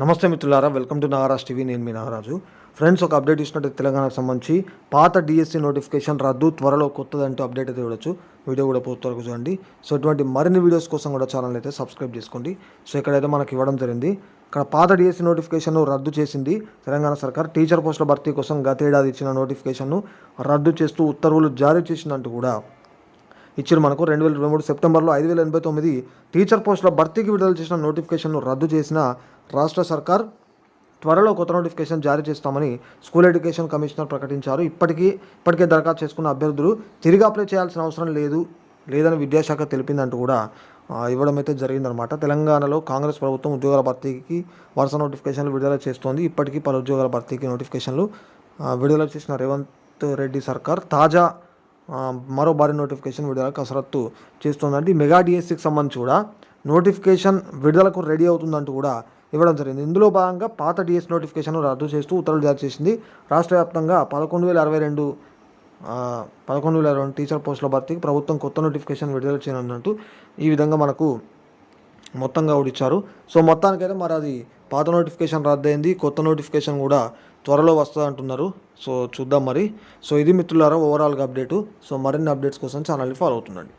నమస్తే మిత్రులారా welcome to Nagaraj TV. నేను మీ నాగరాజు. ఫ్రెండ్స్ ఒక అప్డేట్ ఇచ్చినట్టు తెలంగాణకు సంబంధించి పాత డిఎస్సి నోటిఫికేషన్ రద్దు త్వరలో కొత్తదంటూ అప్డేట్ అయితే చూడొచ్చు. వీడియో కూడా పూర్తి వరకు చూడండి. సో ఇటువంటి మరిన్ని వీడియోస్ కోసం కూడా ఛానల్ అయితే సబ్స్క్రైబ్ చేసుకోండి. సో ఇక్కడైతే మనకి ఇవ్వడం జరిగింది. ఇక్కడ పాత డిఎస్సి నోటిఫికేషన్ రద్దు చేసింది తెలంగాణ సర్కార్. టీచర్ పోస్టుల భర్తీ కోసం గతేడాది ఇచ్చిన నోటిఫికేషన్ను రద్దు చేస్తూ ఉత్తర్వులు జారీ చేసిందంటూ కూడా ఇచ్చారు మనకు. రెండు వేల ఇరవై మూడు సెప్టెంబర్లో ఐదు వేల ఎనభై తొమ్మిది టీచర్ పోస్టుల భర్తీకి విడుదల చేసిన నోటిఫికేషన్ను రద్దు చేసిన రాష్ట్ర సర్కార్ త్వరలో కొత్త నోటిఫికేషన్ జారీ చేస్తామని స్కూల్ ఎడ్యుకేషన్ కమిషనర్ ప్రకటించారు. ఇప్పటికీ ఇప్పటికే దరఖాస్తు చేసుకున్న అభ్యర్థులు తిరిగి అప్లై చేయాల్సిన అవసరం లేదు లేదని విద్యాశాఖ తెలిపిందంటూ కూడా ఇవ్వడం అయితే జరిగిందనమాట తెలంగాణలో కాంగ్రెస్ ప్రభుత్వం ఉద్యోగాల భర్తీకి వరుస నోటిఫికేషన్లు విడుదల చేస్తోంది. ఇప్పటికీ పలు ఉద్యోగాల భర్తీకి నోటిఫికేషన్లు విడుదల చేసిన రేవంత్ రెడ్డి సర్కార్ తాజా మరో భారీ నోటిఫికేషన్ విడుదల కసరత్తు చేస్తోందంటే ఈ మెగా డిఎస్సికి సంబంధించి కూడా నోటిఫికేషన్ విడుదలకు రెడీ అవుతుందంటూ కూడా ఇవ్వడం జరిగింది. ఇందులో భాగంగా పాత డిఎస్ నోటిఫికేషన్ రద్దు చేస్తూ ఉత్తర్వులు జారీ చేసింది. రాష్ట్ర వ్యాప్తంగా పదకొండు వేల అరవై రెండు పదకొండు వేల అరవై రెండు టీచర్ పోస్టుల భర్తీకి ప్రభుత్వం కొత్త నోటిఫికేషన్ విడుదల చేయనున్నట్టు ఈ విధంగా మనకు మొత్తంగా కూడా ఇచ్చారు. సో మొత్తానికైతే మరి అది పాత నోటిఫికేషన్ రద్దయింది కొత్త నోటిఫికేషన్ కూడా త్వరలో వస్తుంది అంటున్నారు సో చూద్దాం మరి. సో ఇది మిత్రులారా ఓవరాల్గా అప్డేటు. సో మరిన్ని అప్డేట్స్ కోసం ఛానల్ని ఫాలో అవుతుండండి.